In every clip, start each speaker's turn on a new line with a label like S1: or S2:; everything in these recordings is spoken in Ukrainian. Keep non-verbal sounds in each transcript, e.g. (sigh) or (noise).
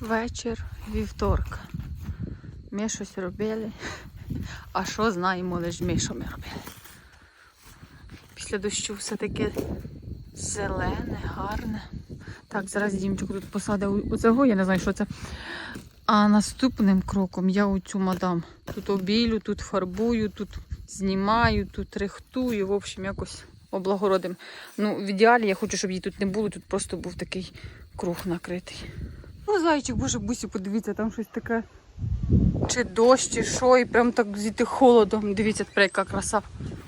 S1: Вечір вівторка. Ми щось робили. А що знаємо лише ми, що ми робили. Після дощу все таке зелене, гарне. Так, зараз Дімчик тут посадив оцього, я не знаю, що це. А наступним кроком я оцю мадам тут обілю, тут фарбую, тут знімаю, тут рихтую, в общем, якось облагородим. Ну, в ідеалі я хочу, щоб її тут не було, тут просто був такий круг накритий. Ну, зайчик, боже, бусі, подивіться, там щось таке. Чи дощ, чи що, і прям так зійти холодом. Дивіться, тепер яка краса.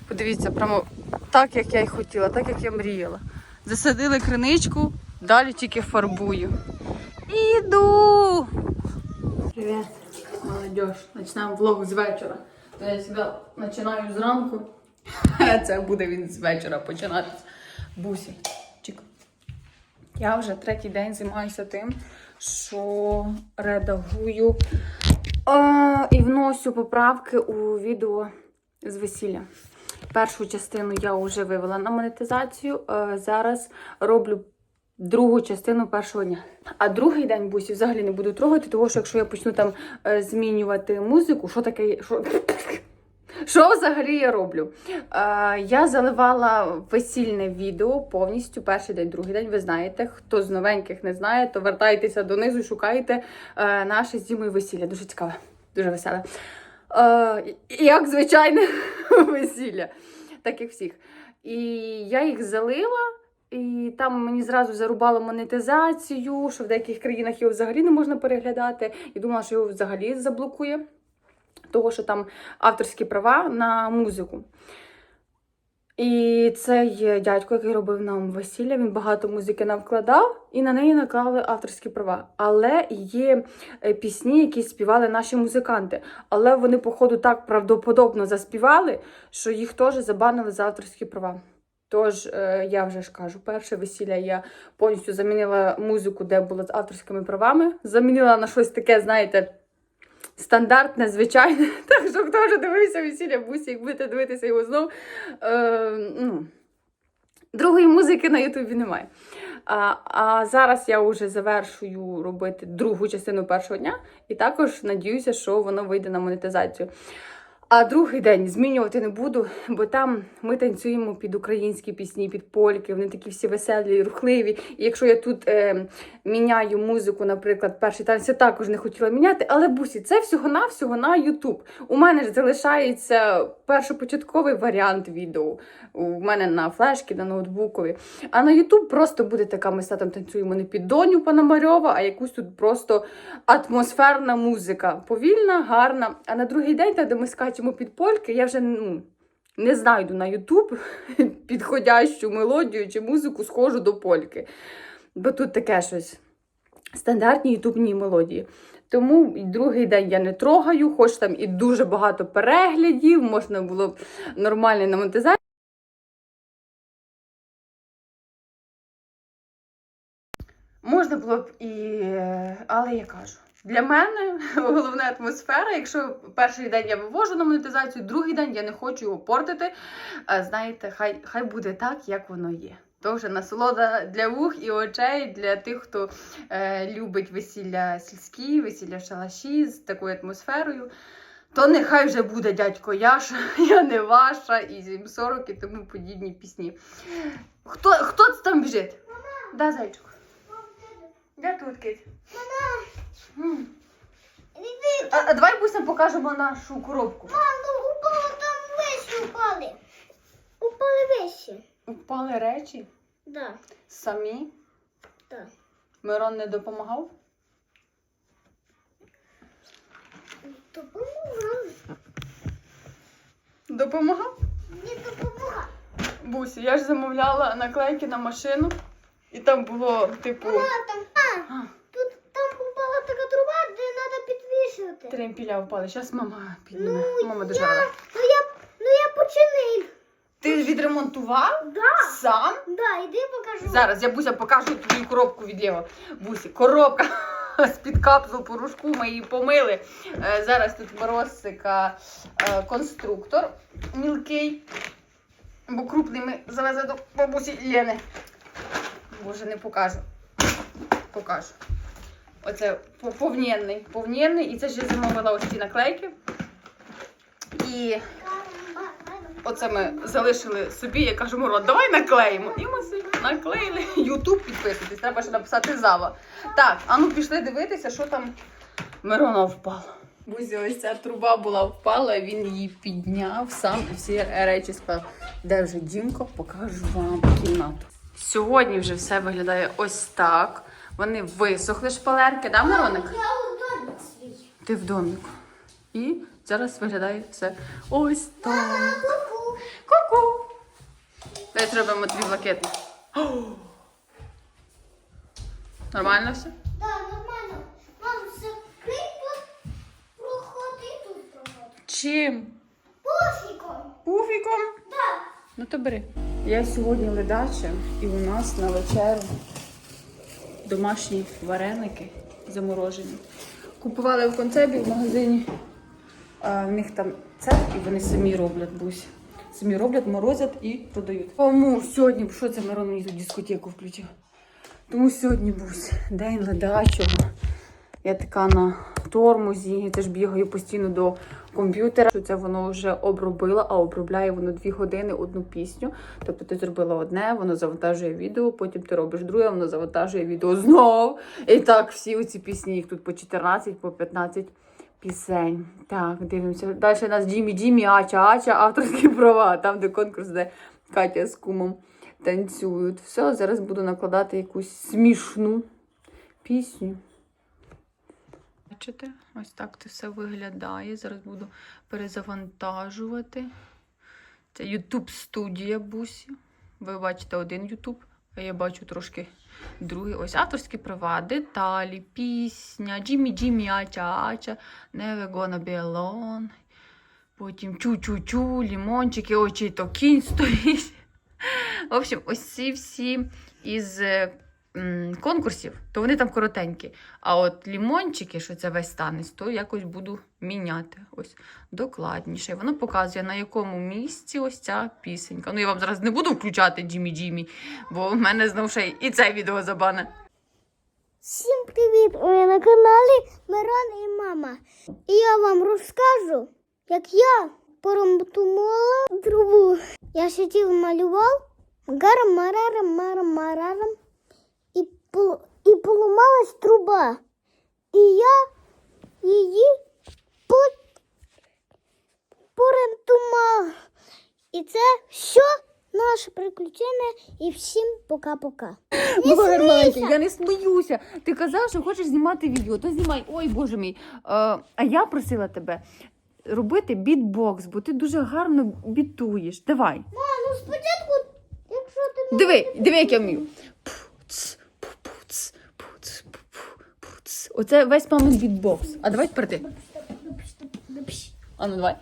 S1: Подивіться, прямо так, як я й хотіла, так, як я мріяла. Засадили криничку, далі тільки фарбую. Іду! Привіт, молодіж. Починаємо влог з вечора. То я завжди починаю зранку. (laughs) Це буде він з вечора починатися. Бусі. Чик. Я вже третій день займаюся тим, що редагую а, і вносю поправки у відео з весілля. Першу частину я вже вивела на монетизацію. Зараз роблю другу частину першого дня. А другий день бусі взагалі не буду трогати, тому що якщо я почну там е, змінювати музику, що таке. Що... Що взагалі я роблю? Е, я заливала весільне відео повністю перший день, другий день. Ви знаєте, хто з новеньких не знає, то вертайтеся донизу, і шукайте е, наше з Дімою весілля. Дуже цікаве, дуже веселе. Е, як звичайне (laughs) весілля, так як всіх. І я їх залила. І там мені зразу зарубало монетизацію, що в деяких країнах його взагалі не можна переглядати. І думала, що його взагалі заблокує, того, що там авторські права на музику. І цей дядько, який робив нам весілля, він багато музики нам вкладав і на неї наклали авторські права. Але є е, пісні, які співали наші музиканти. Але вони, походу, так правдоподобно заспівали, що їх теж забанили за авторські права. Тож, е, я вже ж кажу, перше весілля я повністю замінила музику, де було з авторськими правами. Замінила на щось таке, знаєте, стандартне, звичайне. (laughs) Так що хто вже дивився весілля бусі, як будете дивитися його знов. Е, ну, другої музики на Ютубі немає. А, а зараз я вже завершую робити другу частину першого дня, і також надіюся, що воно вийде на монетизацію. А другий день змінювати не буду, бо там ми танцюємо під українські пісні, під польки. Вони такі всі веселі, рухливі. І якщо я тут е, міняю музику, наприклад, перший танець, я також не хотіла міняти. Але бусі, це всього-навсього на Ютуб. У мене ж залишається першопочатковий варіант відео. У мене на флешці, на ноутбукові. А на Ютуб просто буде така ми з татом танцюємо не під Доню Пономарьова, а якусь тут просто атмосферна музика. Повільна, гарна. А на другий день, там, де ми скачемо під польки, я вже ну, не знайду на Ютуб (laughs) підходящу мелодію чи музику схожу до польки. Бо тут таке щось. Стандартні ютубні мелодії. Тому другий день я не трогаю, хоч там і дуже багато переглядів, можна було б нормально на монетизацію. Можна було б і. Але я кажу. Для мене (laughs) головна атмосфера. Якщо перший день я вивожу на монетизацію, другий день я не хочу його портити. А, Знаєте, хай, хай буде так, як воно є. То вже насолода для вух і очей, для тих, хто е, любить весілля сільські, весілля шалаші з такою атмосферою. То нехай вже буде дядько Яша, (laughs) я не ваша, і 740 і тому подібні пісні. Хто, хто це там біжить? Да, зайчик. Я тут кить. М. А, а давай бусам покажемо нашу коробку.
S2: Мамо, упало там вещи упали. Упали вещи.
S1: Впали речі
S2: Да,
S1: самі.
S2: да.
S1: Мирон не допомагав.
S2: Допомагали.
S1: Допомагав?
S2: Не допомагали.
S1: Бусі, я ж замовляла наклейки на машину, і там було, типу,
S2: Мама, там, а,
S1: тремпіля впали. Зараз мама підніме.
S2: Ну,
S1: Мама дуже рада.
S2: ну я, ну я починив.
S1: Ти відремонтував
S2: Да,
S1: сам?
S2: да, іди покажу.
S1: Зараз я Буся покажу твою коробку від Єва. Бусі, коробка з-під капсул порошку, ми її помили. Е, Зараз тут морозика е, конструктор мілкий. Бо крупний ми завезли до бабусі Лени. Боже, не покажу. Покажу. Оце по- повнєнний. Повнєнний. І це я замовила ось ці наклейки. І оце ми залишили собі. Я кажу, Мурон, давай наклеїмо. І ми собі наклеїли. Ютуб підписуйтесь, треба ще написати зава. Так, а ну пішли дивитися, що там Мирона впала. Бузі, ось ця труба була впала, він її підняв сам і всі речі склав. Де вже Дімко, покажу вам кімнату. Сьогодні вже все виглядає ось так. Вони висохли шпалерки, да, Мироник?
S2: Я у домик свій.
S1: Ти в доміку. І зараз виглядає все ось так.
S2: Ку-ку.
S1: Ку-ку. Давай зробимо твій блакитний. Нормально все?
S2: Да, нормально. Мам, закрий тут проходи тут проходи.
S1: Чим?
S2: Пуфіком.
S1: Пуфіком.
S2: Да.
S1: Ну то бери. Я сьогодні ледача, і у нас на вечерю домашні вареники заморожені. Купували в концебі в магазині. А в них там це, і вони самі роблять бусь. Самі роблять, морозять і продають. Тому сьогодні, що це Мирон мені тут дискотеку включив? Тому сьогодні бусь день ледачого. Я така на тормозі, я теж бігаю постійно до комп'ютера. Що це воно вже обробило, а обробляє воно дві години одну пісню. Тобто ти зробила одне, воно завантажує відео, потім ти робиш друге, воно завантажує відео знов. І так, всі оці пісні, їх тут по 14, по 15 пісень. Так, дивимося. Далі у нас Джимі Джимі, Ача, Ача, авторські права. Там, де конкурс, де Катя з кумом танцюють. Все, зараз буду накладати якусь смішну пісню. Бачите, ось так це все виглядає. Зараз буду перезавантажувати. Це YouTube студія Бусі. Ви бачите один YouTube, а я бачу трошки другий. Ось авторські права, деталі, пісня, Джиммі Джиммі, Ача Ача, Never Gonna Be Alone. Потім чу-чу-чу, лімончики, очі то кінь стоїть. В общем, ось ці всі із е, конкурсів, то вони там коротенькі. А от лімончики, що це весь танець, то якось буду міняти. Ось докладніше. Воно показує, на якому місці ось ця пісенька. Ну, я вам зараз не буду включати Джиммі Джиммі, бо в мене знову ще і це відео забане.
S2: Всім привіт! Ви на каналі Мирон і мама. І я вам розкажу, як я поремонтувала трубу. Я сидів малював гарам марарам марам марарам і, поламалась труба. І я її по. І це все наше приключення. І всім пока-пока.
S1: Боже маленький, я не сміюся. Ти казав, що хочеш знімати відео, то знімай. Ой, боже мій. Е, а я просила тебе робити бітбокс, бо ти дуже гарно бітуєш. Давай.
S2: А, ну спочатку, якщо ти
S1: Диви, диви, як я вмію. Оце весь мамин бітбокс. А давай тепер ти. А ну давай.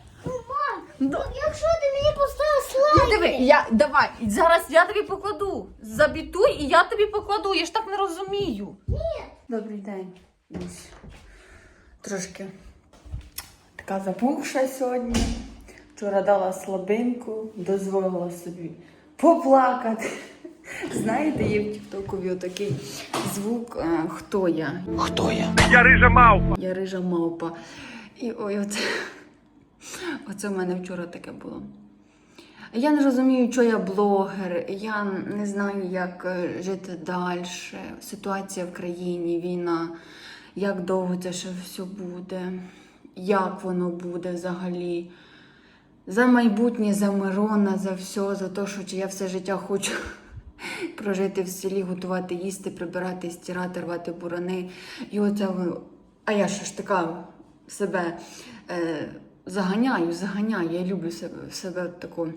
S1: Да.
S2: Якщо ти мені поставив
S1: Ну,
S2: слайд,
S1: диви, я, давай, зараз я тобі покладу. Забітуй і я тобі покладу. Я ж так не розумію. Ні. Добрий день. Ось. Трошки така запухша сьогодні. Вчора дала слабинку, дозволила собі поплакати. Знаєте, є в Тіктокові отакий звук е, Хто я?
S3: Хто я? Я рижа мавпа.
S1: Я рижа мавпа. І ой, оце, (laughs) оце в мене вчора таке було. Я не розумію, що я блогер, я не знаю, як е, жити далі. Ситуація в країні, війна, як довго це ще все буде, як воно буде взагалі. За майбутнє, за Мирона, за все, за те, що я все життя хочу прожити в селі, готувати, їсти, прибирати, стирати, рвати бурани. І оце, а я ж така себе е, заганяю, заганяю. Я люблю себе, себе таку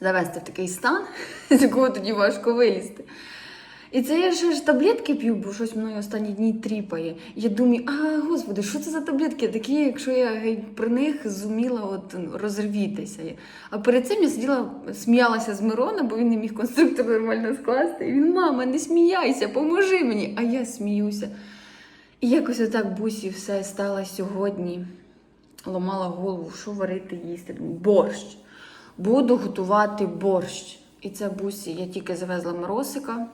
S1: завести в такий стан, (laughs) з якого тоді важко вилізти. І це я ще ж таблетки п'ю, бо щось мною останні дні тріпає. Я думаю, а господи, що це за таблетки такі, якщо я при них зуміла от розрвітися. А перед цим я сиділа, сміялася з Мирона, бо він не міг конструктор нормально скласти. І він, мама, не сміяйся, поможи мені. А я сміюся. І якось отак бусі все стало сьогодні. Ламала голову, що варити їсти. Борщ. Буду готувати борщ. І це бусі. Я тільки завезла моросика.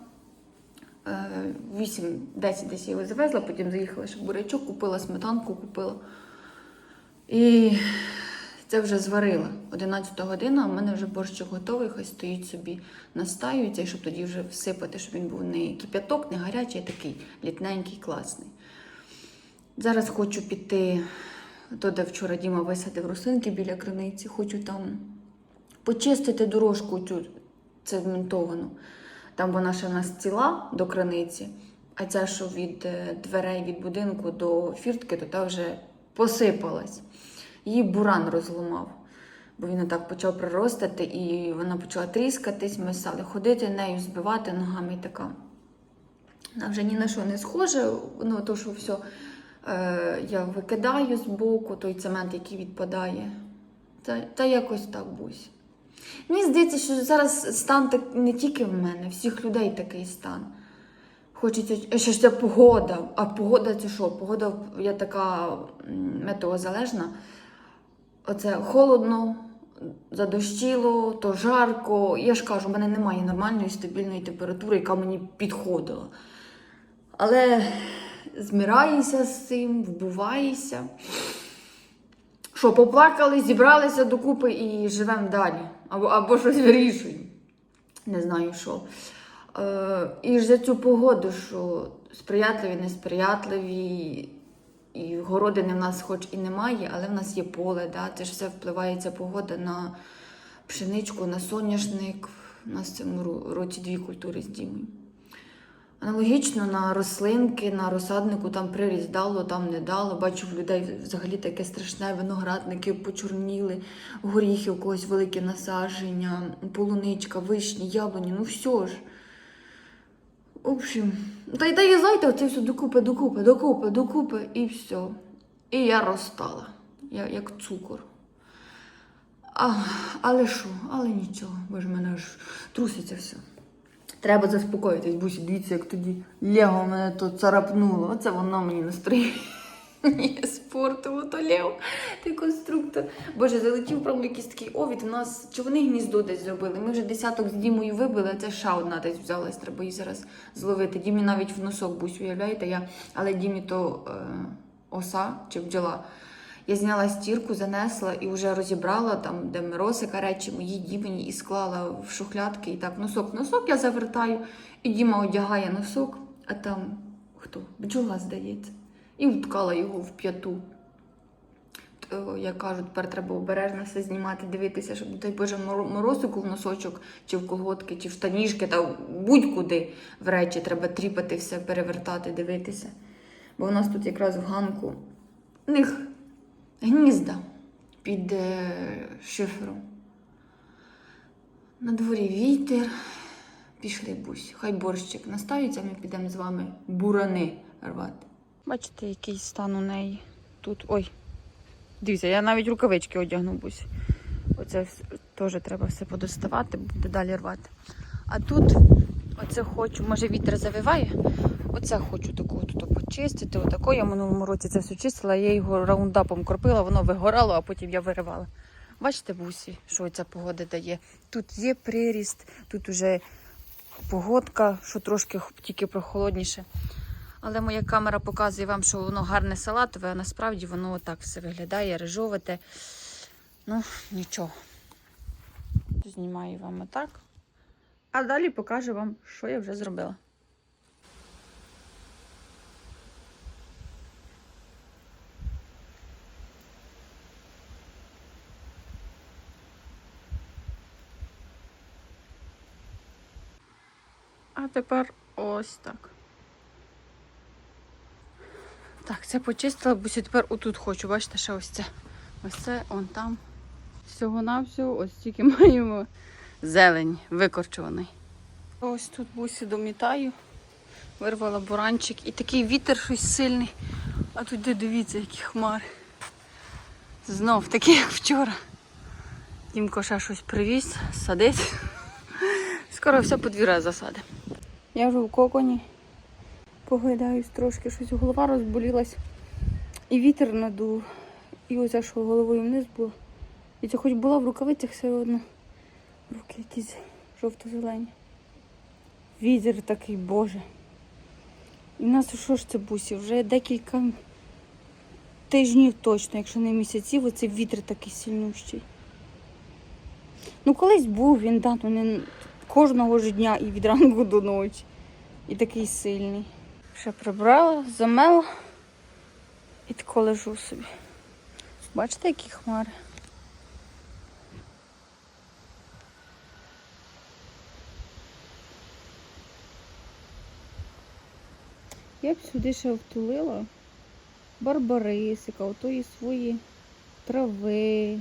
S1: Е, 8-10 десь я його завезла, потім заїхала, ще бурячок купила, сметанку купила. І це вже зварила. 11 година, а в мене вже борщик готовий, хай стоїть собі, настаюється, і щоб тоді вже всипати, щоб він був не кип'яток, не гарячий, а такий літненький, класний. Зараз хочу піти туди вчора Діма висадив рослинки біля криниці. Хочу там почистити дорожку цю цементовану. Там вона ще в нас ціла до криниці, а ця, що від е, дверей від будинку до фіртки, то та вже посипалась. Її буран розломав, бо він так почав приростати, і вона почала тріскатись, ми стали ходити нею, збивати ногами і така. Вона вже ні на що не схоже, ну то, що все е, я викидаю з боку, той цемент, який відпадає. Та, та якось так бусь. Мені здається, що зараз стан так не тільки в мене, всіх людей такий стан. Хочеться, е, ще ж ця погода. А погода це що? Погода я така метеозалежна. Оце холодно, задощило, то жарко. Я ж кажу, в мене немає нормальної стабільної температури, яка мені підходила. Але змираєшся з цим, вбуваєшся. Що, поплакали, зібралися докупи і живемо далі. Або, або щось вирішуємо. Не знаю що. Е, і ж за цю погоду, що сприятливі, несприятливі, і городини в нас хоч і немає, але в нас є поле. Да? Це ж все впливає ця погода на пшеничку, на соняшник. У нас в цьому році дві культури з. Аналогічно на рослинки, на розсаднику там приріст дало, там не дало. Бачу в людей взагалі таке страшне, виноградники почорніли, горіхи у когось велике насадження, полуничка, вишні, яблуні, ну все ж. В общем, та й знаєте, оце все докупи, докупи, докупи, докупи, і все. І я розстала, я, як цукор. А, але що, але нічого, бо в мене аж труситься все. Треба заспокоїтись, бусі, дивіться, як тоді Лего мене то царапнуло. Оце воно мені настроєння (laughs) спорту, то Лего, той конструктор. Боже, залетів прямо якийсь такий овід. У нас чи вони гніздо десь зробили. Ми вже десяток з Дімою вибили, а це ще одна десь взялась. Треба її зараз зловити. Дімі навіть в носок бусь, уявляєте? Я... Але Дімі то е... оса чи бджола. Я зняла стірку, занесла і вже розібрала там, де миросика речі мої дімені, і склала в шухлядки. І так, носок, носок я завертаю, і Діма одягає носок, а там хто? Бджола, здається. І вткала його в п'яту. То, як кажуть, тепер треба обережно все знімати, дивитися, щоб, дай Боже, моро- морозику в носочок, чи в колготки, чи в штанішки, та будь-куди в речі треба тріпати все, перевертати, дивитися. Бо у нас тут якраз в ганку в них гнізда під е, шифером. На дворі вітер. Пішли бусь. Хай борщик наставиться, ми підемо з вами бурани рвати. Бачите, який стан у неї тут. Ой. Дивіться, я навіть рукавички одягну бусь. Оце теж треба все подоставати, буде далі рвати. А тут, оце хочу, може вітер завиває. Оце хочу такого тут почистити. Отако я в минулому році це все чистила, я його раундапом кропила, воно вигорало, а потім я виривала. Бачите, бусі, що ця погода дає? Тут є приріст, тут уже погодка, що трошки тільки прохолодніше. Але моя камера показує вам, що воно гарне салатове, а насправді воно отак все виглядає, рижовате. Ну, нічого. Знімаю вам отак. А далі покажу вам, що я вже зробила. Тепер ось так. Так, це почистила, бо тепер отут хочу. Бачите, ще ось це. Ось це, он там. Всього-навсього, ось тільки (laughs) маємо зелень викорчуваний. Ось тут бусі домітаю. Вирвала буранчик. І такий вітер щось сильний. А тут де дивіться, які хмари. Знов такі, як вчора. Дімко ще щось привіз, садить. Скоро все подвіра засаде. Я вже в коконі. Погойдаюсь трошки, щось голова розболілась. І вітер надув. І оце, що головою вниз було. І це хоч була в рукавицях все одно. Руки якісь жовто-зелені. Вітер такий, боже. І в нас що ж це бусі? Вже декілька тижнів точно, якщо не місяців, оцей вітер такий сильнющий. Ну, колись був він, да, ну не кожного ж дня і від ранку до ночі. І такий сильний. Ще прибрала, замела і тако лежу собі. Бачите, які хмари? Я б сюди ще втулила барбарисика, отої свої трави.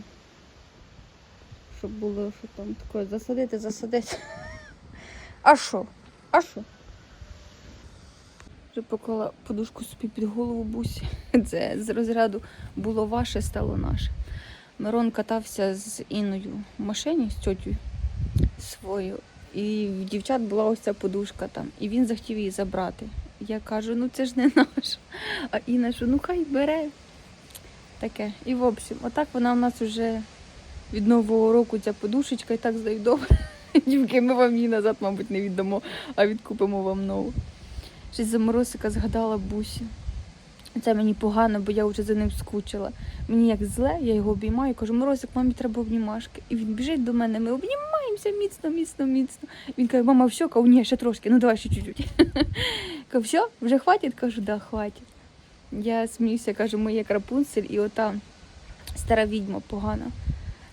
S1: Щоб було, що там таке, засадити, засадити. (laughs) А що? А що? Вже поклала подушку собі під голову бусі. (laughs) Це з розряду було ваше, стало наше. Мирон катався з Інною в машині з тьотю своєю. І в дівчат була ось ця подушка там. І він захотів її забрати. Я кажу, ну це ж не (laughs) наш. А Інна що, ну хай бере. Таке. І в общем, отак вона у нас вже від Нового року ця подушечка і так здаю добре. (laughs) Дівки, ми вам її назад, мабуть, не віддамо, а відкупимо вам нову. Щось за морозика згадала бусі. Це мені погано, бо я вже за ним скучила. Мені як зле, я його обіймаю, кажу, Морозик, мамі треба обнімашки. І він біжить до мене, ми обнімаємося міцно, міцно, міцно. Він каже, мама, все, кажу, ні, ще трошки, ну давай ще чуть-чуть. (laughs) Кажу, все, вже хватить? Кажу, да, хватить. Я сміюся, кажу, ми як рапунцель, і ота стара відьма погана,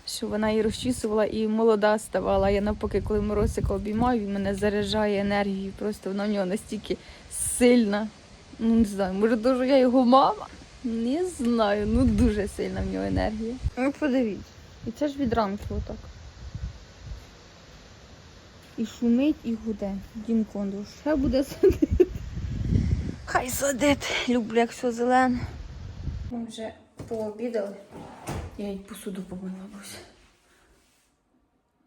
S1: що вона її розчісувала і молода ставала. Я навпаки, коли Морозика обіймаю, він мене заряджає енергією. Просто вона в нього настільки сильна. Ну, не знаю, може, дуже я його мама? Не знаю, ну дуже сильна в нього енергія. Ну, подивіться. І це ж від ранки отак. І шумить, і гуде. Дім Кондор ще буде сидіти. Хай сидить. Люблю, як все зелене. Ми вже пообідали. Я й посуду помила бось.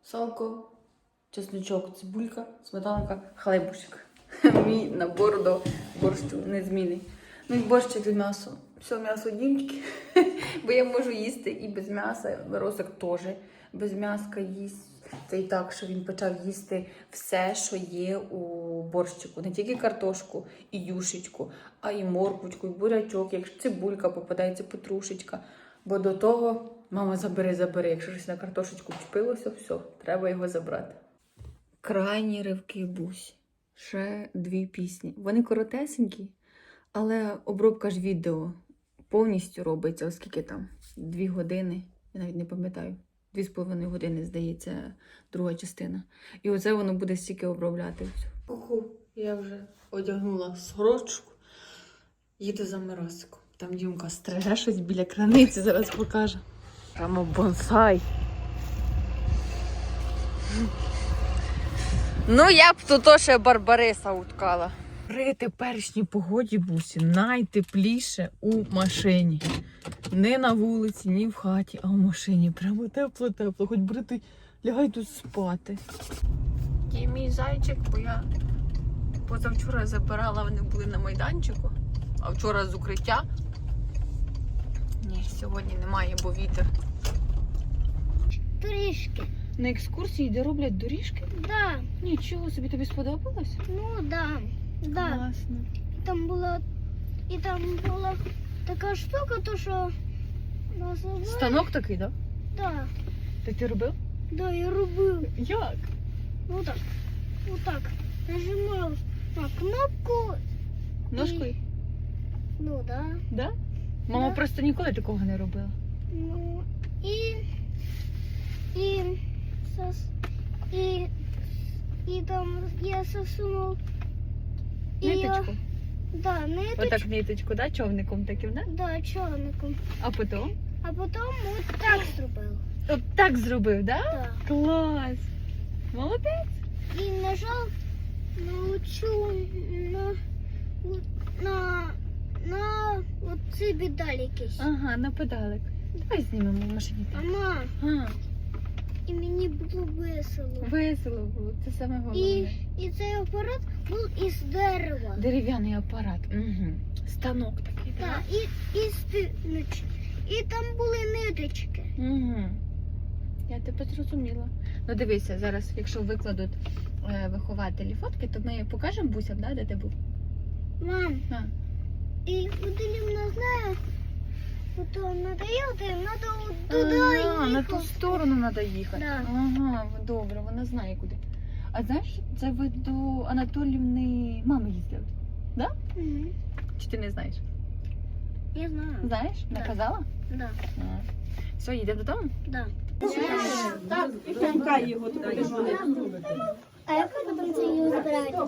S1: Салко, чесночок, цибулька, сметанка, хлебушек. (laughs) Мій набор до борщу незмінний. Ну і борщ від м'ясо. Все м'ясо дімчики. (laughs) Бо я можу їсти і без м'яса. Миросик теж без м'яска їсть. Це і так, що він почав їсти все, що є у борщику. Не тільки картошку і юшечку, а і морквочку, і бурячок, якщо цибулька попадається, петрушечка. Бо до того мама забери, забери. Якщо щось на картошечку вчепилося, все, треба його забрати. Крайні ривки бусі. Ще дві пісні. Вони коротесенькі, але обробка ж відео повністю робиться, оскільки там дві години, я навіть не пам'ятаю, дві з половиною години, здається, друга частина. І оце воно буде стільки обробляти. Оху, я вже одягнула сорочку, їду за Миросиком. Там Дімка стриже щось біля краниці, зараз покаже. Прямо бонсай. Ну, я б тут ще Барбариса уткала. При теперішній погоді бусі найтепліше у машині. Не на вулиці, ні в хаті, а в машині. Прямо тепло-тепло. Хоч брити, лягай тут спати. Є мій зайчик, бо я позавчора забирала, вони були на майданчику, а вчора з укриття. Ні, сьогодні немає, бо вітер.
S2: Трішки.
S1: На екскурсії, де роблять доріжки?
S2: Да,
S1: Нічого собі тобі сподобалось?
S2: ну да. Да.
S1: Класно.
S2: Там була і там була така штука, то що називає.
S1: Станок такий, так?
S2: Да,
S1: Ти ти робив?
S2: да, я робив.
S1: Як?
S2: Ну так. Отак. Нажимав на кнопку.
S1: Ножкою?
S2: Ну да.
S1: Да? Мама
S2: Да.
S1: просто ніколи такого не робила.
S2: Ну і. І. Сос, і, і там я засунув. І я,
S1: Ниточку.
S2: да, ниточку.
S1: Отак ниточку, да? Човником таким, да?
S2: Да, чорником.
S1: А потім?
S2: А потім от так зробив.
S1: От так зробив, да?
S2: Так.
S1: Клас! Молодець!
S2: І нажав на цю на, на, на оці бідалі якісь.
S1: Ага, на педалик. Давай знімемо в машині.
S2: Мама,
S1: А,
S2: і мені було весело.
S1: весело було, це саме
S2: І,
S1: головне.
S2: і цей апарат був із дерева.
S1: Дерев'яний апарат. Угу. Станок такий,
S2: Так,
S1: так?
S2: і, і, співнич. і там були ниточки.
S1: Угу. Я тебе зрозуміла. Ну дивися, зараз, якщо викладуть е, вихователі фотки, то ми покажемо бусям, да, де ти був?
S2: Мам,
S1: А.
S2: и вот или не знаю, вот он надоел, им надо вот туда
S1: Ага, на ту сторону треба їхати.
S2: Да.
S1: Ага, добре, вона знає куди. А знаєш, це ви до Анатоліївни мами їздили?
S2: Мгм.
S1: Чи ти не знаєш?
S2: Я знаю.
S1: Знаєш?
S2: Да.
S1: Наказала?
S2: Да,
S1: Все, їдемо додому?
S2: да.
S4: Пускай його туди.
S2: А як потім це її забирати?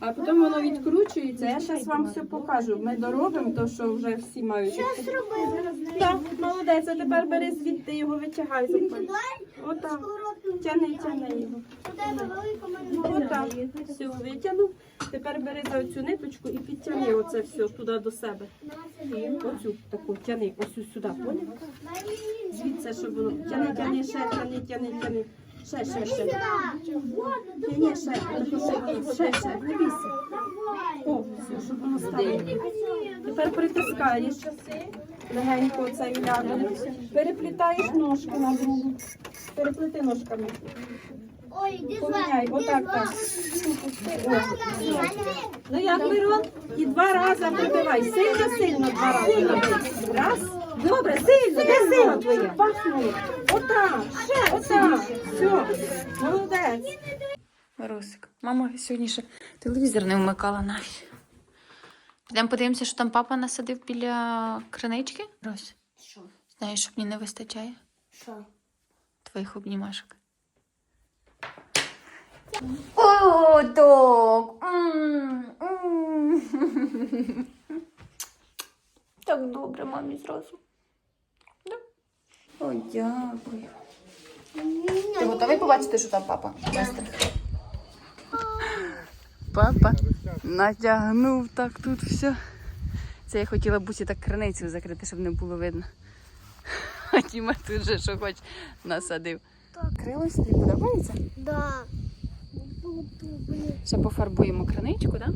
S4: А потім воно відкручується. Я зараз вам все покажу. Ми доробимо то, що вже всі мають.
S2: Що зробив?
S4: Так, молодець, а тепер бери звідти його витягай за пальці. Отак. Тяни, тяни його. Отак. Все, витягнув. Тепер бери за цю ниточку і підтяни оце все туди до себе. Оцю таку тяни, ось сюди, поняв? Звідси, щоб воно. Тяни, тяни, ще, тяни, тяни, тяни. Ще, ще, ще. Ні, ні, ще, ще, ще, не бійся. О, все, щоб воно стало. Тепер притискаєш легенько цей ляду. Переплітаєш ножки на другу. Переплети ножками.
S2: Ой, іди
S4: Поміняй, отак так. Ну як Мирон? І два рази пробивай. Сильно, сильно два рази. Раз. Добре, сильно, де сильно твоє? Пахнуло. Отак, ще, отак. Все, молодець.
S1: Русик, мама сьогодні ще телевізор не вмикала навіть. Підемо подивимося, що там папа насадив біля кринички. Рось,
S2: Що?
S1: знаєш, що мені не вистачає
S2: Що?
S1: твоїх обнімашок. О, м. Так добре, мамі зразу. Ой, дякую. Ти готовий побачити, що там папа? (gasps) Папа натягнув так тут все. Це я хотіла бусі так криницю закрити, щоб не було видно. (laughs) А Тіма тут же що хоч насадив. Крилось тобі подобається?
S2: Да.
S1: Ще пофарбуємо криничку, так? Да?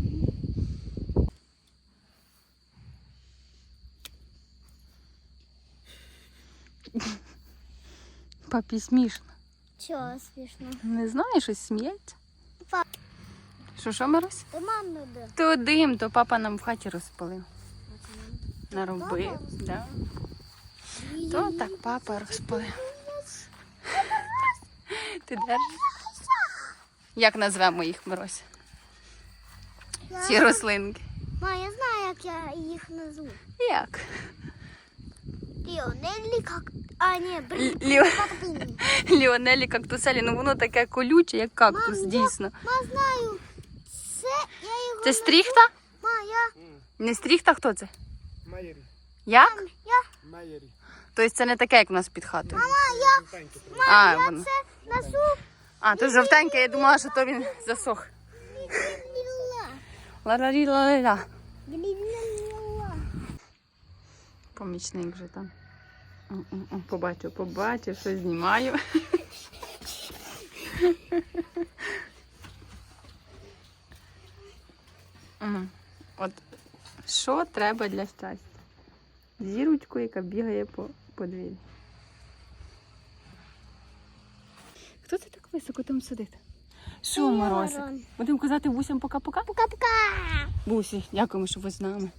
S1: (laughs) Папі смішно.
S2: Чого смішно?
S1: Не знаю, щось сміється.
S2: Пап.
S1: Що, що, Марусь?
S2: Та мам не де.
S1: То дим, то папа нам в хаті розпалив. Наробив. Да. То так папа розпалив. (laughs) Ти держиш? Як назвемо їх, Марусь? Ці рослинки.
S2: Ма, я знаю, як я їх назву.
S1: Як?
S2: Ліонелі как... А, ні, брі...
S1: Ліо... Ліонелі кактуселі, ну воно таке колюче, як кактус,
S2: Мам, я-
S1: дійсно.
S2: Ма, знаю. Це я його...
S1: Це стріхта?
S2: Ма, я...
S1: Не стріхта, хто це?
S3: Майері.
S1: Як?
S2: Я...
S3: Майері.
S1: Тобто це не таке, як у нас під хатою.
S2: Мама, я...
S1: А,
S2: я
S1: воно.
S2: це несу.
S1: А, то жовтеньке, я думала, що то він засох.
S2: Глі-глі-ла.
S1: Помічник вже там. Побачив, побачив, що знімаю. От що треба для щастя? Зірочку, яка бігає по подвір'ю. Хто це так високо там сидить? Що, Морозик? Будемо казати бусям пока-пока?
S2: Пока-пока.
S1: Бусі, дякуємо, що ви з нами.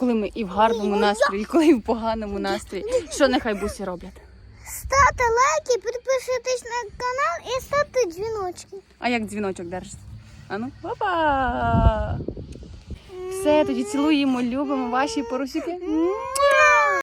S1: Коли ми і в гарному настрої, і коли і в поганому настрої. Що нехай бусі роблять?
S2: Ставте лайки, підписуйтесь на канал і ставте дзвіночки.
S1: А як дзвіночок держиться? Ану, папа! Все, тоді цілуємо, любимо ваші порусики. Муа!